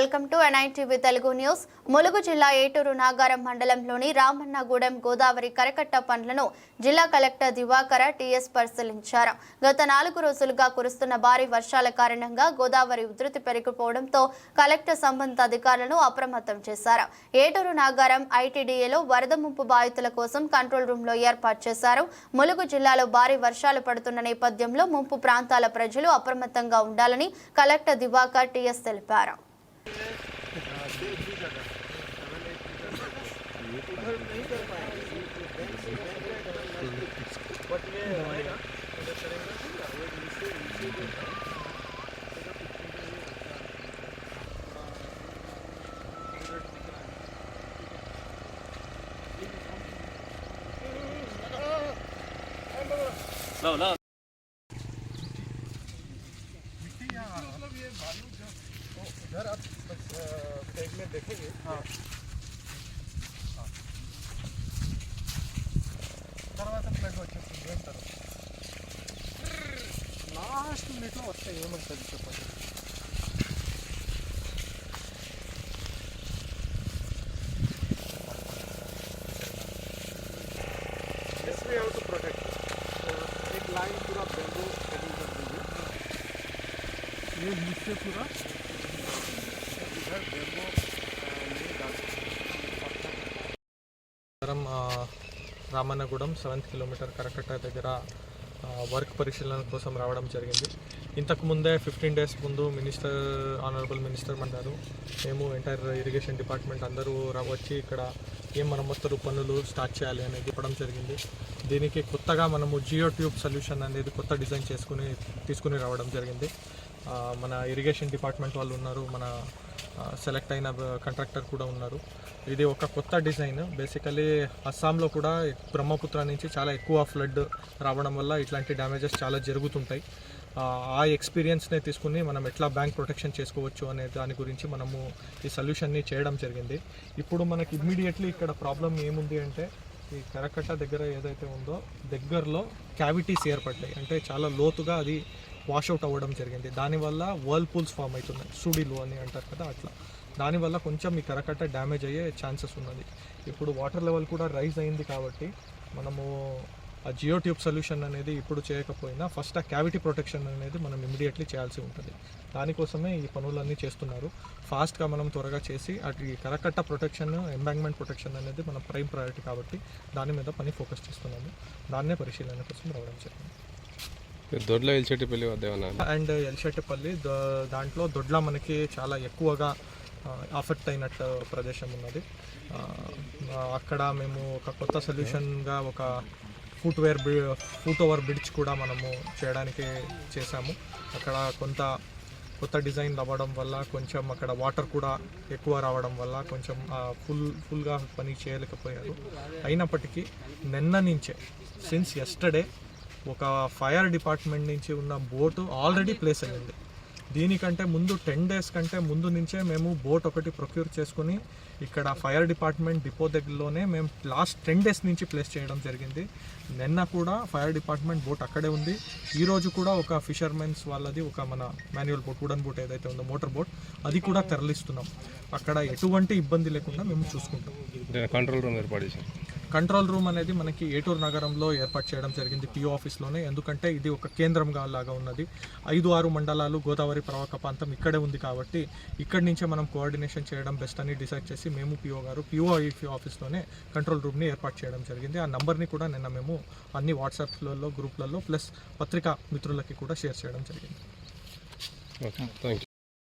Welcome to NITV Telugu news. Mulugu జిల్లా ఏటూరు నాగారం మండలంలోని రామన్నగూడెం గోదావరి కరకట్ట పనులను జిల్లా కలెక్టర్ దివాకర టీఎస్ పరిశీలించారు. గత నాలుగు రోజులుగా కురుస్తున్న భారీ వర్షాల కారణంగా గోదావరి ఉధృతి పెరిగిపోవడంతో కలెక్టర్ సంబంధిత అధికారులను అప్రమత్తం చేశారు. ఏటూరు నాగారం ఐటీడీఏలో వరద ముంపు బాధితుల కోసం కంట్రోల్ రూమ్లో ఏర్పాటు చేశారు. ములుగు జిల్లాలో భారీ వర్షాలు పడుతున్న నేపథ్యంలో ముంపు ప్రాంతాల ప్రజలు అప్రమత్తంగా ఉండాలని కలెక్టర్ దివాకర్ టీఎస్ తెలిపారు. ಲವ್ ಲವ್ తర్వాత ఫ్లడ్ వచ్చేస్తుంది ఏం తర్వాత లాస్ట్ మినిట్లో వస్తే ఏమవుతుంది చెప్పండి Yes, we have to protect. Uh, एक line पूरा bamboo settle कर दीजिए. ये नीचे पूरा రామన్నగూడెం సెవెంత్ కిలోమీటర్ కరకట్ట దగ్గర వర్క్ పరిశీలన కోసం రావడం జరిగింది. ఇంతకు ముందే ఫిఫ్టీన్ డేస్ ముందు మినిస్టర్ ఆనరబుల్ మినిస్టర్ అన్నారు. మేము ఎంటైర్ ఇరిగేషన్ డిపార్ట్మెంట్ అందరూ రా- వచ్చి ఇక్కడ ఏం మరమ్మతులు పనులు స్టార్ట్ చేయాలి అనేది చెప్పడం జరిగింది. దీనికి కొత్తగా మనము జియో ట్యూబ్ సొల్యూషన్ అనేది కొత్త డిజైన్ చేసుకుని తీసుకుని రావడం జరిగింది. మన ఇరిగేషన్ డిపార్ట్మెంట్ వాళ్ళు ఉన్నారు మన సెలెక్ట్ అయిన కాంట్రాక్టర్ కూడా ఉన్నారు. ఇది ఒక కొత్త డిజైన్ బేసికలీ అస్సాంలో కూడా బ్రహ్మపుత్ర నుంచి చాలా ఎక్కువ ఫ్లడ్ రావడం వల్ల ఇట్లాంటి డ్యామేజెస్ చాలా జరుగుతుంటాయి. ఆ, ఆ ఎక్స్పీరియన్స్నే తీసుకుని మనం ఎట్లా బ్యాంక్ ప్రొటెక్షన్ చేసుకోవచ్చు అనే దాని గురించి మనము ఈ సొల్యూషన్ని చేయడం జరిగింది. ఇప్పుడు మనకి ఇమ్మీడియట్లీ ఇక్కడ ప్రాబ్లం ఏముంది అంటే ఈ కరకట్ట దగ్గర ఏదైతే ఉందో దగ్గరలో క్యావిటీస్ ఏర్పడ్డాయి. అంటే చాలా లోతుగా అది వాషౌట్ అవ్వడం జరిగింది. దానివల్ల వర్ల్పూల్స్ ఫామ్ అవుతున్నాయి. సుడిలు అని అంటారు కదా అట్లా. దానివల్ల కొంచెం ఈ కరకట్ట డ్యామేజ్ అయ్యే ఛాన్సెస్ ఉన్నది. ఇప్పుడు వాటర్ లెవెల్ కూడా రైజ్ అయింది కాబట్టి మనము ఆ జియో ట్యూబ్ సొల్యూషన్ అనేది ఇప్పుడు చేయకపోయినా ఫస్ట్ ఆ క్యావిటీ ప్రొటెక్షన్ అనేది మనం ఇమీడియట్లీ చేయాల్సి ఉంటుంది. దానికోసమే ఈ పనులన్నీ చేస్తున్నారు. ఫాస్ట్గా మనం త్వరగా చేసి అటు ఈ కరకట్ట ప్రొటెక్షన్ ఎంబాంగ్మెంట్ ప్రొటెక్షన్ అనేది మన ప్రైమ్ ప్రయారిటీ కాబట్టి దాని మీద పని ఫోకస్ చేస్తున్నాము. దాన్నే పరిశీలన కోసం రావడం జరిగింది. దొడ్ల ఎల్చెట్టిపల్లి వద్ద అండ్ ఎల్షెట్టిపల్లి దాంట్లో దొడ్ల మనకి చాలా ఎక్కువగా అఫెక్ట్ అయినట్టు ప్రదేశం ఉన్నది. అక్కడ మేము ఒక కొత్త సొల్యూషన్గా ఒక footwear b foot over bridge కూడా మనము చేయడానికి చేశాము. అక్కడ కొంత కొత్త డిజైన్ అవ్వడం వల్ల కొంచెం అక్కడ వాటర్ కూడా ఎక్కువ రావడం వల్ల కొంచెం ఫుల్ ఫుల్గా పని చేయలేకపోయారు. అయినప్పటికీ నిన్న నుంచే సిన్స్ ఎస్టర్డే ఒక ఫైర్ డిపార్ట్మెంట్ నుంచి ఉన్న బోటు ఆల్రెడీ ప్లేస్ అయ్యింది. దీనికంటే ముందు టెన్ డేస్ కంటే ముందు నుంచే మేము బోట్ ఒకటి ప్రొక్యూర్ చేసుకుని ఇక్కడ ఫైర్ డిపార్ట్మెంట్ డిపో దగ్గరలోనే మేము లాస్ట్ టెన్ డేస్ నుంచి ప్లేస్ చేయడం జరిగింది. నిన్న కూడా ఫైర్ డిపార్ట్మెంట్ బోట్ అక్కడే ఉంది. ఈ రోజు కూడా ఒక ఫిషర్మెన్స్ వాళ్ళది ఒక మన మాన్యువల్ బోట్ వుడన్ బోట్ ఏదైతే ఉందో మోటార్ బోట్ అది కూడా తరలిస్తున్నాం. అక్కడ ఎటువంటి ఇబ్బంది లేకుండా మేము చూసుకుంటాం. కంట్రోల్ రూమ్ ఏర్పాటు చేశాం కంట్రోల్ రూమ్ అనేది మనకి ఏటూరు నగరంలో ఏర్పాటు చేయడం జరిగింది పిఓ ఆఫీస్లోనే. ఎందుకంటే ఇది ఒక కేంద్రంగా లాగా ఉన్నది. ఐదు ఆరు మండలాలు గోదావరి ప్రవాహ ప్రాంతం ఇక్కడే ఉంది కాబట్టి ఇక్కడి నుంచే మనం కోఆర్డినేషన్ చేయడం బెస్ట్ అని డిసైడ్ చేసి మేము పిఓ గారు పిఓ ఆఫీస్లోనే కంట్రోల్ రూమ్ని ఏర్పాటు చేయడం జరిగింది. ఆ నంబర్ని కూడా నిన్న మేము అన్ని వాట్సాప్లలో గ్రూప్లలో ప్లస్ పత్రికా మిత్రులకి కూడా షేర్ చేయడం జరిగింది. Thank you